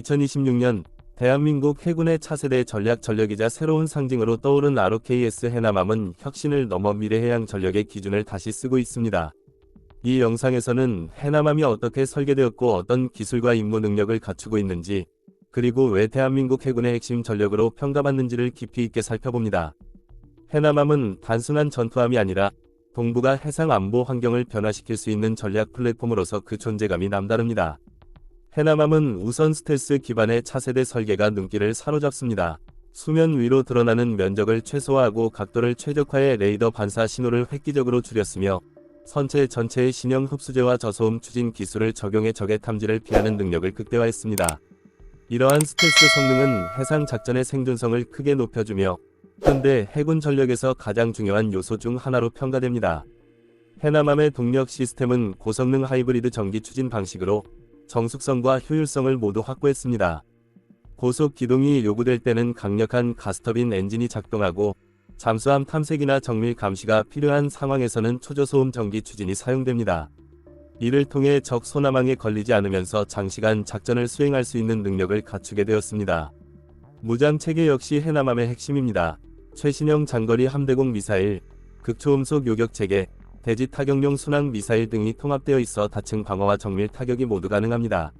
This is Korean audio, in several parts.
2026년 대한민국 해군의 차세대 전략 전력이자 새로운 상징으로 떠오른 ROKS 해남함은 혁신을 넘어 미래 해양 전력의 기준을 다시 쓰고 있습니다. 이 영상에서는 해남함이 어떻게 설계되었고 어떤 기술과 임무 능력을 갖추고 있는지, 그리고 왜 대한민국 해군의 핵심 전력으로 평가받는지를 깊이 있게 살펴봅니다. 해남함은 단순한 전투함이 아니라 동북아 해상 안보 환경을 변화시킬 수 있는 전략 플랫폼으로서 그 존재감이 남다릅니다. 해남함은 우선 스텔스 기반의 차세대 설계가 눈길을 사로잡습니다. 수면 위로 드러나는 면적을 최소화하고 각도를 최적화해 레이더 반사 신호를 획기적으로 줄였으며 선체 전체의 신형 흡수제와 저소음 추진 기술을 적용해 적의 탐지를 피하는 능력을 극대화했습니다. 이러한 스텔스 성능은 해상 작전의 생존성을 크게 높여주며 현대 해군 전력에서 가장 중요한 요소 중 하나로 평가됩니다. 해남함의 동력 시스템은 고성능 하이브리드 전기 추진 방식으로 정숙성과 효율성을 모두 확보했습니다. 고속 기동이 요구될 때는 강력한 가스터빈 엔진이 작동하고 잠수함 탐색이나 정밀 감시가 필요한 상황에서는 초저소음 전기 추진이 사용됩니다. 이를 통해 적 소나망에 걸리지 않으면서 장시간 작전을 수행할 수 있는 능력을 갖추게 되었습니다. 무장 체계 역시 해남함의 핵심입니다. 최신형 장거리 함대공 미사일, 극초음속 요격 체계, 대지 타격용 순항 미사일 등이 통합되어 있어 다층 방어와 정밀 타격이 모두 가능합니다.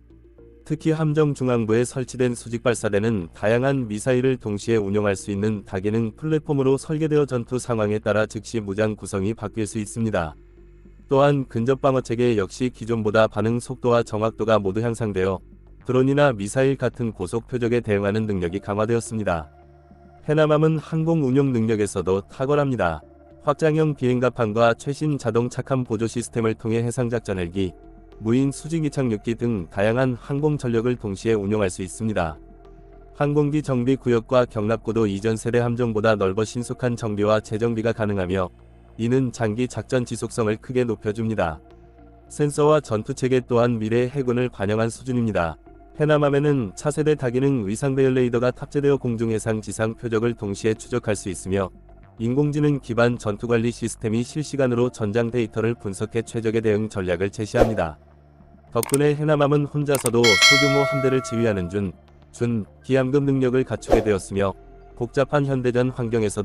특히 함정 중앙부에 설치된 수직 발사대는 다양한 미사일을 동시에 운용할 수 있는 다기능 플랫폼으로 설계되어 전투 상황에 따라 즉시 무장 구성이 바뀔 수 있습니다. 또한 근접 방어 체계 역시 기존보다 반응 속도와 정확도가 모두 향상되어 드론이나 미사일 같은 고속 표적에 대응하는 능력이 강화되었습니다. 해남함은 항공 운용 능력에서도 탁월합니다. 확장형 비행갑판과 최신 자동 착함 보조 시스템을 통해 해상작전 헬기, 무인 수직 이 착륙기 등 다양한 항공 전력을 동시에 운용할 수 있습니다. 항공기 정비 구역과 경납고도 이전 세대 함정보다 넓어 신속한 정비와 재정비가 가능하며 이는 장기 작전 지속성을 크게 높여줍니다. 센서와 전투체계 또한 미래의 해군을 반영한 수준입니다. 해남함에는 차세대 다기능 위상배열 레이더가 탑재되어 공중해상 지상 표적을 동시에 추적할 수 있으며 인공지능 기반 전투관리 시스템이 실시간으로 전장 데이터를 분석해 최적의 대응 전략을 제시합니다. 덕분에 해남함은 혼자서도 소규모 함대를 지휘하는 준, 준, 기함급 능력을 갖추게 되었으며 복잡한 현대전 환경에서